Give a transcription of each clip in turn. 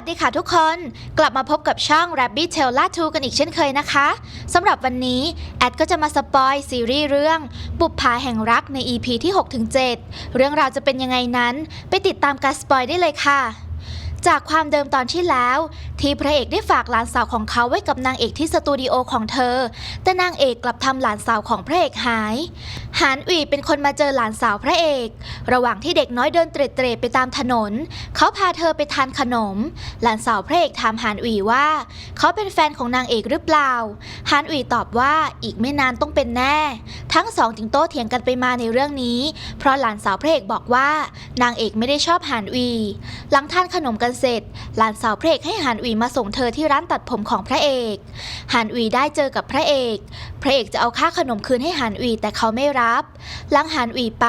สดีค่ะทุกคน กลับมาพบกับช่อง Rabbit Tail l a 2กันอีกเช่นเคยนะคะสำหรับวันนี้แอดก็จะมาสปอยซีรีส์เรื่อง บุปผาแห่งรักใน EP ที่ 6-7 เรื่องราวจะเป็นยังไงนั้น ไปติดตามการสปอยได้เลยค่ะ จากความเดิมตอนที่แล้ว ที่พระเอกได้ฝากหลานสาวของเขาไว้กับนางเอกที่สตูดิโอของเธอ แต่นางเอกกลับทำหลานสาวของพระเอกหาย หานอุ๋ยเป็นคนมาเจอหลานสาวพระเอก ระหว่างที่เด็กน้อยเดินเตร็ดๆไปตามถนน เขาพาเธอไปทานขนม หลานสาวพระเอกถามหานอุ๋ยว่า เขาเป็นแฟนของนางเอกหรือเปล่า หานอุ๋ยตอบว่าอีกไม่นานต้องเป็นแน่ ทั้งสองจึงโต้เถียงกันไปมาในเรื่องนี้ เพราะหลานสาวพระเอกบอกว่านางเอกไม่ได้ชอบหานอุ๋ยหลังทานขนมกันเสร็จ หลานสาวพระเอกให้หานอุ๋ยมาส่งเธอที่ร้านตัดผมของพระเอก หานอุ๋ยได้เจอกับพระเอกพระเอกจะเอาค่าขนมคืนให้หานอุ๋ยแต่เขาไม่รับ หลังหานอุ๋ยไป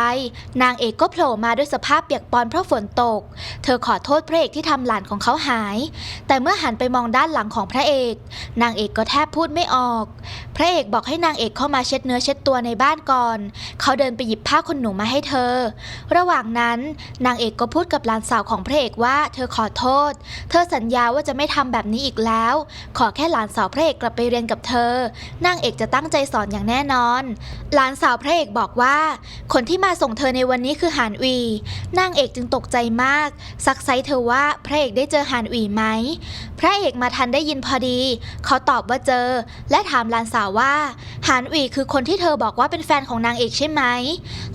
นางเอกก็โผล่มาด้วยสภาพเปียกปอนเพราะฝนตก เธอขอโทษพระเอกที่ทำหลานของเขาหาย แต่เมื่อหันไปมองด้านหลังของพระเอก นางเอกก็แทบพูดไม่ออก พระเอกบอกให้นางเอกเข้ามาเช็ดเนื้อเช็ดตัวในบ้านก่อน เขาเดินไปหยิบผ้าขนหนูมาให้เธอ ระหว่างนั้น นางเอกก็พูดกับหลานสาวของพระเอกว่า เธอขอโทษ เธอสัญญาว่าจะไม่ทำแบบนี้อีกแล้ว ขอแค่หลานสาวพระเอกกลับไปเรียนกับเธอนางเอกจะตั้งใจสอนอย่างแน่นอน หลานสาวพระเอกบอกว่า คนที่มาส่งเธอในวันนี้คือหานวีนางเอกจึงตกใจมาก ซักไซเธอว่าพระเอกได้เจอหานวีไหม พระเอกมาทันได้ยินพอดี เขาตอบว่าเจอ และถามหลานสาวว่าหานวีคือคนที่เธอบอกว่าเป็นแฟนของนางเอกใช่ไหม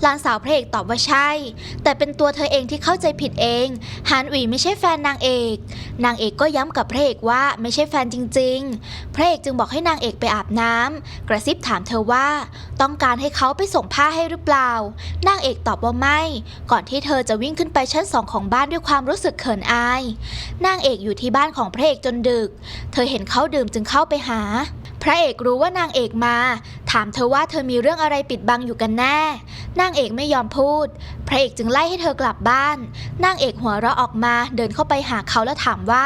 หลานสาวพระเอกตอบว่าใช่ แต่เป็นตัวเธอเองที่เข้าใจผิดเองหานวีไม่ใช่แฟนนางเอก นางเอกก็ย้ำกับพระเอกว่าไม่ใช่แฟนจริง ๆ พระเอกจึงบอกให้นางเอกไปอาบน้ำกระซิบถามเธอว่า ต้องการให้เขาไปส่งผ้าให้หรือเปล่านางเอกตอบว่าไม่ ก่อนที่เธอจะวิ่งขึ้นไปชั้นสองของบ้านด้วยความรู้สึกเขินอายนางเอกอยู่ที่บ้านของพระเอกจนดึก เธอเห็นเขาดื่มจึงเข้าไปหา พระเอกรู้ว่านางเอกมาถามเธอว่าเธอมีเรื่องอะไรปิดบังอยู่กันแน่ นางเอกไม่ยอมพูด พระเอกจึงไล่ให้เธอกลับบ้าน นางเอกหัวเราะออกมาเดินเข้าไปหาเขาแล้วถามว่า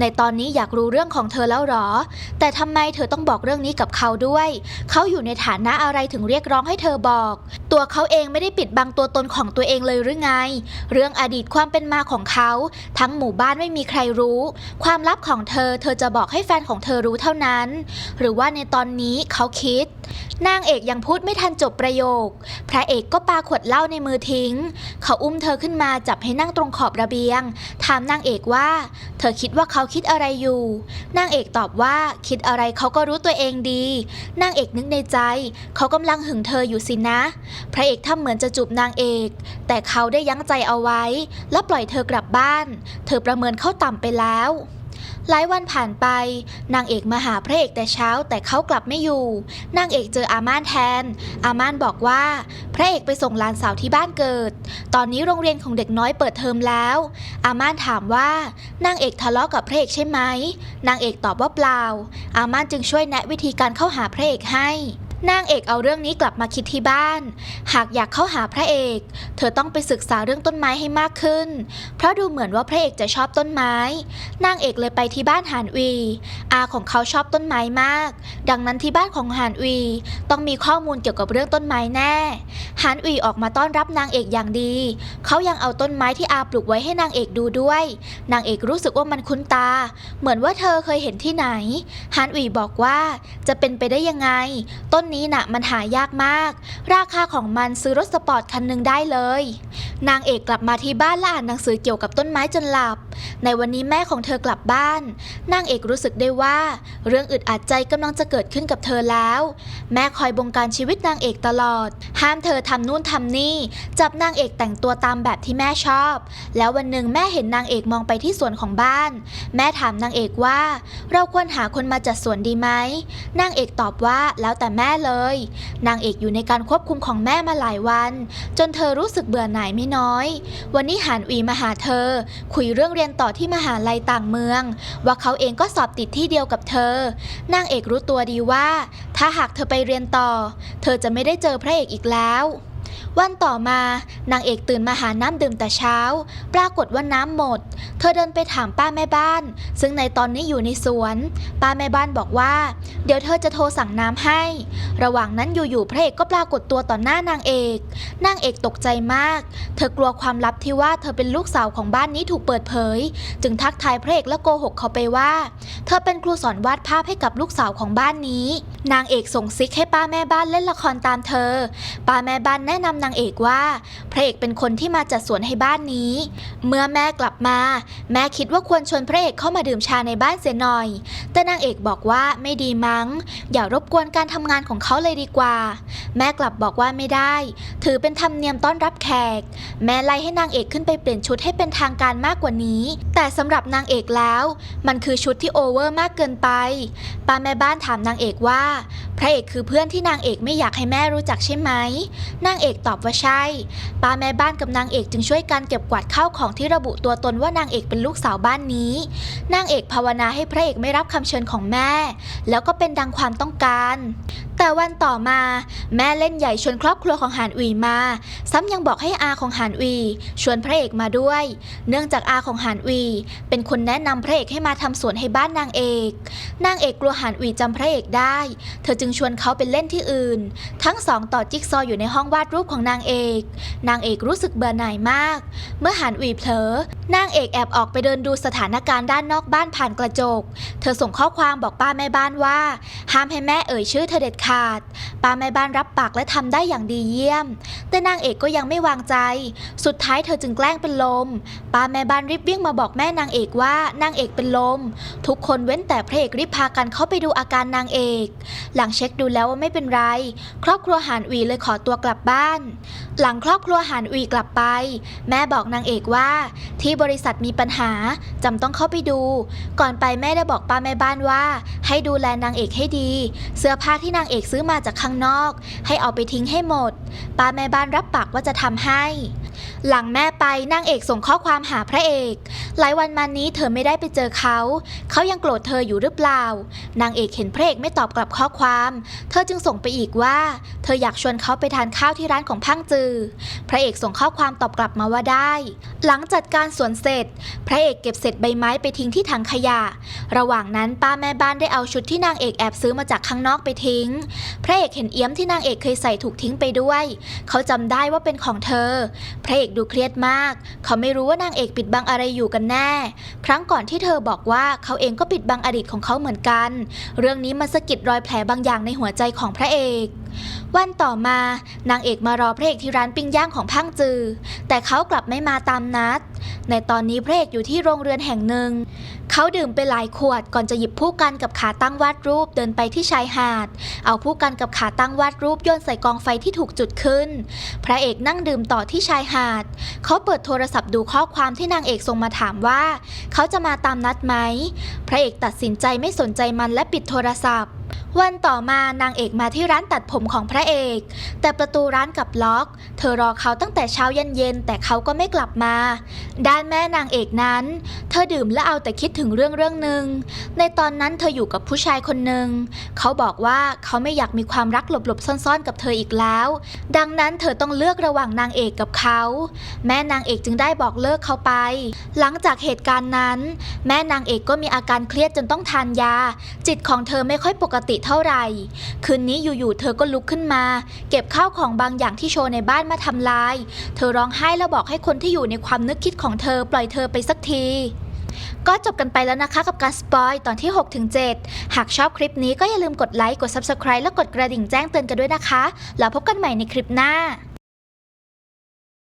ในตอนนี้อยากรู้เรื่องของเธอแล้วหรอ แต่ทำไมเธอต้องบอกเรื่องนี้กับเขาด้วย เขาอยู่ในฐานะอะไรถึงเรียกร้องให้เธอบอก ตัวเขาเองไม่ได้ปิดบังตัวตนของตัวเองเลยหรือไง เรื่องอดีตความเป็นมาของเขา ทั้งหมู่บ้านไม่มีใครรู้ ความลับของเธอเธอจะบอกให้แฟนของเธอรู้เท่านั้น หรือว่าในตอนนี้เขาคิดนางเอกยังพูดไม่ทันจบประโยค พระเอกก็ปาขวดเหล้าในมือทิ้ง เขาอุ้มเธอขึ้นมาจับให้นั่งตรงขอบระเบียง ถามนางเอกว่า เธอคิดว่าเขาคิดอะไรอยู่ นางเอกตอบว่าคิดอะไรเขาก็รู้ตัวเองดี นางเอกนึกในใจ เขากำลังหึงเธออยู่สินะ พระเอกทำเหมือนจะจูบนางเอก แต่เขาได้ยั้งใจเอาไว้ และปล่อยเธอกลับบ้าน เธอประเมินเขาต่ำไปแล้ว หลายวันผ่านไป นางเอกมาหาพระเอกแต่เช้าแต่เขากลับไม่อยู่ นางเอกเจออาม่านแทน อาม่านบอกว่า พระเอกไปส่งหลานสาวที่บ้านเกิด ตอนนี้โรงเรียนของเด็กน้อยเปิดเทอมแล้ว อาม่านถามว่านางเอกทะเลาะกับพระเอกใช่ไหม นางเอกตอบว่าเปล่า อาม่านจึงช่วยแนะวิธีการเข้าหาพระเอกให้ นางเอกเอาเรื่องนี้กลับมาคิดที่บ้าน หากอยากเข้าหาพระเอก เธอต้องไปศึกษาเรื่องต้นไม้ให้มากขึ้น เพราะดูเหมือนว่าพระเอกจะชอบต้นไม้ นางเอกเลยไปที่บ้านหานวี อาของเขาชอบต้นไม้มาก ดังนั้นที่บ้านของหานวีต้องมีข้อมูลเกี่ยวกับเรื่องต้นไม้แน่ หานวีออกมาต้อนรับนางเอกอย่างดี เขายังเอาต้นไม้ที่อาปลูกไว้ให้นางเอกดูด้วย นางเอกรู้สึกว่ามันคุ้นตา เหมือนว่าเธอเคยเห็นที่ไหนฮานวีบอกว่าจะเป็นไปได้ยังไง ต้นนี้น่ะมันหายากมาก ราคาของมันซื้อรถสปอร์ตคันหนึ่งได้เลย นางเอกกลับมาที่บ้านและอ่านหนังสือเกี่ยวกับต้นไม้จนหลับ ในวันนี้แม่ของเธอกลับบ้าน นางเอกรู้สึกได้ว่า เรื่องอึดอัดใจกำลังจะเกิดขึ้นกับเธอแล้ว แม่คอยบงการชีวิตนางเอกตลอด ห้ามเธอทำนู่นทำนี่ จับนางเอกแต่งตัวตามแบบที่แม่ชอบ แล้ววันหนึ่งแม่เห็นนางเอกมองไปที่สวนของบ้าน แม่ถามนางเอกว่า เราควรหาคนมาจัดสวนดีไหมนางเอกตอบว่าแล้วแต่แม่เลย นางเอกอยู่ในการควบคุมของแม่มาหลายวัน จนเธอรู้สึกเบื่อหน่ายไม่น้อย วันนี้หานอีมาหาเธอ คุยเรื่องเรียนต่อที่มหาลัยต่างเมือง ว่าเขาเองก็สอบติดที่เดียวกับเธอ นางเอกรู้ตัวดีว่า ถ้าหากเธอไปเรียนต่อ เธอจะไม่ได้เจอพระเอกอีกแล้ว วันต่อมานางเอกตื่นมาหาน้ำดื่มแต่เช้า ปรากฏว่าน้ำหมด เธอเดินไปถามป้าแม่บ้าน ซึ่งในตอนนี้อยู่ในสวน ป้าแม่บ้านบอกว่า เดี๋ยวเธอจะโทรสั่งน้ำให้ ระหว่างนั้นอยู่ๆพระเอกก็ปรากฏตัวต่อหน้านางเอกนางเอกตกใจมาก เธอกลัวความลับที่ว่าเธอเป็นลูกสาวของบ้านนี้ถูกเปิดเผย จึงทักทายพระเอกและโกหกเขาไปว่า เธอเป็นครูสอนวาดภาพให้กับลูกสาวของบ้านนี้ นางเอกส่งซิกให้ป้าแม่บ้านเล่นละครตามเธอ ป้าแม่บ้านแนะนำนางเอกว่า พระเอกเป็นคนที่มาจัดสวนให้บ้านนี้ เมื่อแม่กลับมา แม่คิดว่าควรชวนพระเอกเข้ามาดื่มชาในบ้านเสียหน่อย แต่นางเอกบอกว่าไม่ดีมั้ง อย่ารบกวนการทำงานของเขาเลยดีกว่า แม่กลับบอกว่าไม่ได้ ถือเป็นธรรมเนียมต้อนรับแขก แม่ไล่ให้นางเอกขึ้นไปเปลี่ยนชุดให้เป็นทางการมากกว่านี้ แต่สำหรับนางเอกแล้ว มันคือชุดที่โอเวอร์มากเกินไป ป้าแม่บ้านถามนางเอกว่า พระเอกคือเพื่อนที่นางเอกไม่อยากให้แม่รู้จักใช่ไหม นางเอกตอบว่าใช่ ป้าแม่บ้านกับนางเอกจึงช่วยกันเก็บกวาดข้าวของที่ระบุตัวตนว่านางเอกเป็นลูกสาวบ้านนี้ นางเอกภาวนาให้พระเอกไม่รับคำเชิญของแม่ แล้วก็เป็นดังความต้องการ แต่วันต่อมาแม่เล่นใหญ่ชวนครอบครัวของหานอุยมา ซ้ำยังบอกให้อาของหานอุยชวนพระเอกมาด้วย เนื่องจากอาของหานอุยเป็นคนแนะนำพระเอกให้มาทำสวนให้บ้านนางเอก นางเอกกลัวหานอุยจำพระเอกได้ เธอจึงชวนเขาไปเล่นที่อื่น ทั้งสองต่อจิ๊กซออยู่ในห้องวาดรูปของนางเอก นางเอกรู้สึกเบื่อหน่ายมาก เมื่อหานอุยเผลอนางเอกแอบออกไปเดินดูสถานการณ์ด้านนอกบ้านผ่านกระจก เธอส่งข้อความบอกป้าแม่บ้านว่า ห้ามให้แม่เอ่ยชื่อเธอเด็ดขาด ป้าแม่บ้านรับปากและทำได้อย่างดีเยี่ยมแต่นางเอกก็ยังไม่วางใจ สุดท้ายเธอจึงแกล้งเป็นลม ป้าแม่บ้านรีบวิ่งมาบอกแม่นางเอกว่านางเอกเป็นลม ทุกคนเว้นแต่พระเอกรีบพากันเข้าไปดูอาการนางเอก หลังเช็คดูแล้วว่าไม่เป็นไร ครอบครัวหานอุยเลยขอตัวกลับบ้าน หลังครอบครัวหานอุยกลับไป แม่บอกนางเอกว่า ที่บริษัทมีปัญหาจำต้องเข้าไปดู ก่อนไปแม่ได้บอกป้าแม่บ้านว่า ให้ดูแลนางเอกให้ดี เสื้อผ้าที่นางเอกซื้อมาจากข้างนอก ให้เอาไปทิ้งให้หมดป้าแม่บ้านรับปากว่าจะทำให้ หลังแม่ไปนางเอกส่งข้อความหาพระเอก หลายวันมานี้เธอไม่ได้ไปเจอเขา เขายังโกรธเธออยู่หรือเปล่า นางเอกเห็นพระเอกไม่ตอบกลับข้อความ เธอจึงส่งไปอีกว่า เธออยากชวนเขาไปทานข้าวที่ร้านของพังจือ พระเอกส่งข้อความตอบกลับมาว่าได้ หลังจัดการสวนเสร็จ พระเอกเก็บเศษใบไม้ไปทิ้งที่ถังขยะ ระหว่างนั้นป้าแม่บ้านได้เอาชุดที่นางเอกแอบซื้อมาจากข้างนอกไปทิ้ง พระเอกเห็นเอี้ยมที่นางเอกเคยใส่ถูกทิ้งไปด้วยเขาจำได้ว่าเป็นของเธอ พระเอกดูเครียดมาก เขาไม่รู้ว่านางเอกปิดบังอะไรอยู่กันแน่ ครั้งก่อนที่เธอบอกว่าเขาเองก็ปิดบังอดีตของเขาเหมือนกัน เรื่องนี้มันสะกิดรอยแผลบางอย่างในหัวใจของพระเอก วันต่อมานางเอกมารอพระเอกที่ร้านปิ้งย่างของพังจือ แต่เขากลับไม่มาตามนัด ในตอนนี้พระเอกอยู่ที่โรงเรือนแห่งหนึ่ง เขาดื่มไปหลายขวดก่อนจะหยิบผู้กันกับขาตั้งวาดรูปเดินไปที่ชายหาด เอาผู้กันกับขาตั้งวาดรูปโยนใส่กองไฟที่ถูกจุดขึ้น พระเอกนั่งดื่มต่อที่ชายหาด เขาเปิดโทรศัพท์ดูข้อความที่นางเอกส่งมาถามว่า เขาจะมาตามนัดไหม พระเอกตัดสินใจไม่สนใจมันและปิดโทรศัพท์ วันต่อมานางเอกมาที่ร้านตัดผมของพระเอก แต่ประตูร้านกลับล็อก เธอรอเขาตั้งแต่เช้ายันเย็นแต่เขาก็ไม่กลับมา ด้านแม่นางเอกนั้น เธอดื่มและเอาแต่คิดถึงเรื่องเรื่องหนึ่งในตอนนั้นเธออยู่กับผู้ชายคนหนึ่งเขาบอกว่าเขาไม่อยากมีความรักหลบๆซ่อนๆ กับเธออีกแล้ว ดังนั้นเธอต้องเลือกระหว่างนางเอกกับเขา แม่นางเอกจึงได้บอกเลิกเขาไป หลังจากเหตุการณ์นั้น แม่นางเอกก็มีอาการเครียดจนต้องทานยา จิตของเธอไม่ค่อยปกติเท่าไหร่ คืนนี้อยู่ๆเธอก็ลุกขึ้นมา เก็บข้าวของบางอย่างที่โชว์ในบ้านมาทำลาย เธอร้องไห้แล้วบอกให้คนที่อยู่ในความนึกคิดของเธอปล่อยเธอไปสักทีก็จบกันไปแล้วนะคะกับการสปอยตอนที่ 6-7หากชอบคลิปนี้ก็อย่าลืมกดไลค์ กด Subscribe และกดกระดิ่งแจ้งเตือนกันด้วยนะคะ แล้วพบกันใหม่ในคลิปหน้า